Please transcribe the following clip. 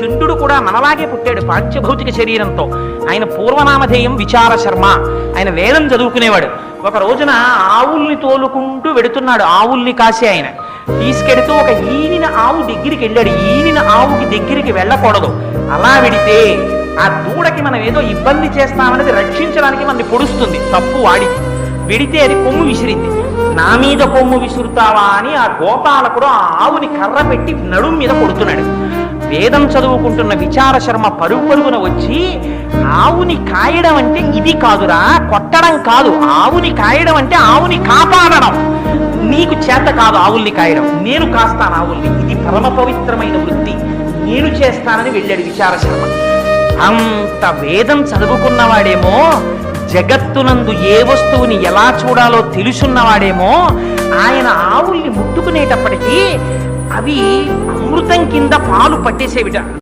చంద్రుడు కూడా మనలాగే పుట్టాడు పాంచభౌతిక శరీరంతో. ఆయన పూర్వనామధేయం విచార శర్మ. ఆయన వేదం చదువుకునేవాడు. ఒక రోజున ఆవుల్ని తోలుకుంటూ వెడుతున్నాడు. ఆవుల్ని కాసి ఆయన. తీసుకెడుతూ ఒక ఈనిన ఆవు దగ్గరికి వెళ్ళాడు. ఈనిన ఆవుకి దగ్గరికి వెళ్ళకూడదు. అలా వెడితే ఆ దూడకి మనం ఏదో ఇబ్బంది చేస్తామనేది రక్షించడానికి మనని పొడుస్తుంది. తప్పు వాడికి వెడితే అది కొమ్ము విసిరింది. నా మీద కొమ్ము విసురుతావా అని ఆ గోపాలకుడు ఆ ఆవుని కర్ర పెట్టి నడుం మీద కొడుతున్నాడు. వేదం చదువుకుంటున్న విచార శర్మ పరుగు పరుగున వచ్చి ఆవుని కాయడం అంటే ఇది కాదురా కొట్టడం కాదు. ఆవుని కాయడం అంటే ఆవుని కాపాడడం. నీకు చేత కాదు ఆవుల్ని కాయడం. నేను కాస్తాను ఆవుల్ని. ఇది పరమ పవిత్రమైన వృత్తి. నేను చేస్తానని వెళ్ళాడు విచార శర్మ అంత వేదం చదువుకున్నవాడేమో జగత్తునందు ఏ వస్తువుని ఎలా చూడాలో తెలుసున్నవాడేమో ఆయన ఆవుల్ని ముట్టుకునేటప్పటికీ అవి అమృతం కింద పాలు పట్టేసేవిట.